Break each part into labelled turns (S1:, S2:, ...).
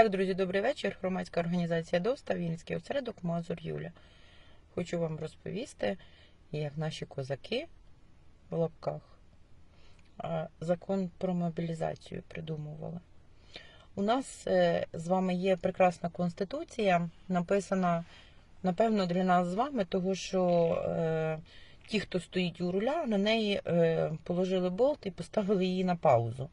S1: Так, друзі, добрий вечір. Громадська організація ДОСТА, Вінницький осередок Мазур Юля. Хочу вам розповісти, як наші козаки в лапках закон про мобілізацію придумували. У нас е, з вами є прекрасна конституція, написана, напевно, для нас з вами, тому що е, ті, хто стоїть у руля, на неї е, положили болт і поставили її на паузу.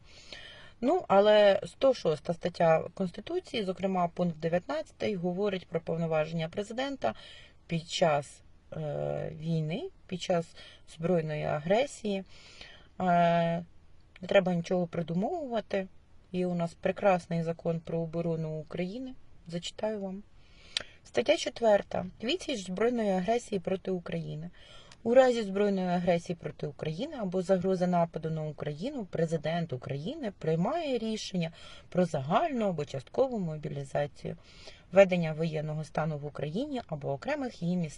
S1: Ну, але 106 стаття Конституції, зокрема пункт 19, говорить про повноваження президента під час е, війни, під час збройної агресії. Е, не треба нічого придумовувати. Є у нас прекрасний закон про оборону України. Зачитаю вам. Стаття 4. Відсіч збройної агресії проти України. У разі збройної агресії проти України або загрози нападу на Україну президент України приймає рішення про загальну або часткову мобілізацію, введення воєнного стану в Україні або окремих її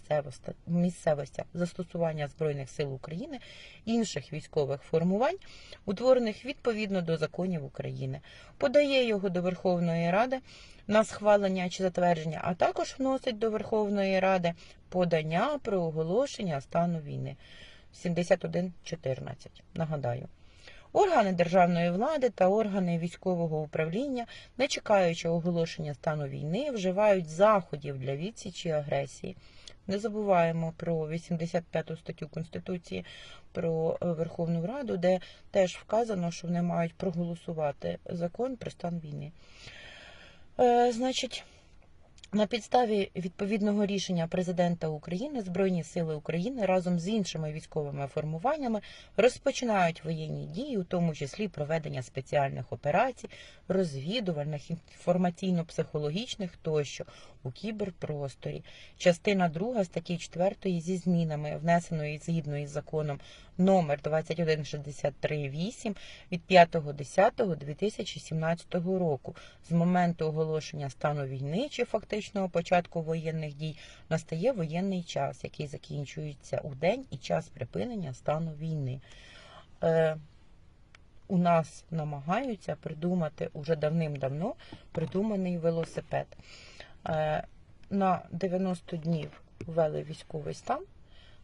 S1: місцевостях, застосування збройних сил України, інших військових формувань, утворених відповідно до законів України, подає його до Верховної Ради на схвалення чи затвердження, а також вносить до Верховної Ради подання про оголошення стану війни. 71.14. Нагадаю. Органи державної влади та органи військового управління, не чекаючи оголошення стану війни, вживають заходів для відсічі агресії. Не забуваємо про 85 статтю Конституції про е, Верховну Раду, де теж вказано, що вони мають проголосувати закон про стан війни. Е, значить, на підставі відповідного рішення президента України Збройні сили України разом з іншими військовими формуваннями розпочинають воєнні дії, у тому числі проведення спеціальних операцій, розвідувальних, інформаційно-психологічних тощо у кіберпросторі. Частина 2 статті 4 зі змінами, внесеної згідно із законом номер 21638 від 5.10.2017 року з моменту оголошення стану війни чи фактичного початку воєнних дій настає воєнний час, який закінчується у день і час припинення стану війни. Е, у нас намагаються придумати уже давним-давно придуманий велосипед. Е, на 90 днів ввели військовий стан.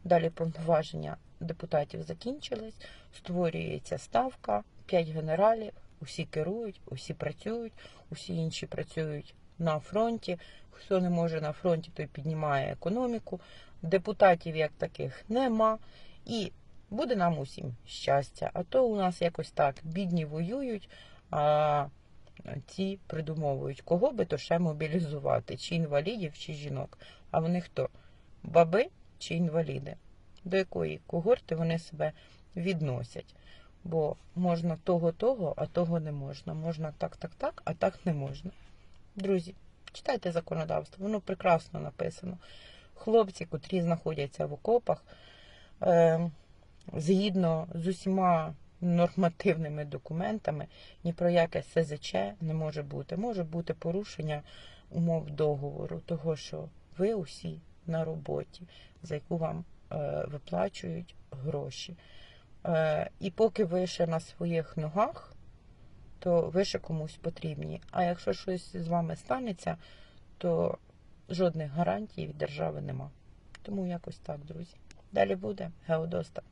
S1: Далі повноваження депутатів закінчились, створюється ставка, 5 генералів, усі керують, усі працюють, усі інші працюють на фронті. Хто не може на фронті, той піднімає економіку. Депутатів як таких нема. І буде нам усім щастя. А то у нас якось так бідні воюють, а ці придумовують, кого би то ще мобілізувати, чи інвалідів, чи жінок. А вони хто? Баби чи інваліди? До якої когорти вони себе відносять? Бо можна того, того, а того не можна. Можна так, так, так, а так не можна. Друзі, читайте законодавство, воно прекрасно написано. Хлопці, котрі знаходяться в окопах, е, згідно з усіма нормативними документами, ні про яке СЗЧ не може бути. Може бути порушення умов договору, того, що ви усі на роботі, за яку вам е, виплачують гроші. Е, і поки ви ще на своїх ногах, то ви ще комусь потрібні. А якщо щось з вами станеться, то жодних гарантій від держави нема. Тому якось так, друзі. Далі буде Геодоста.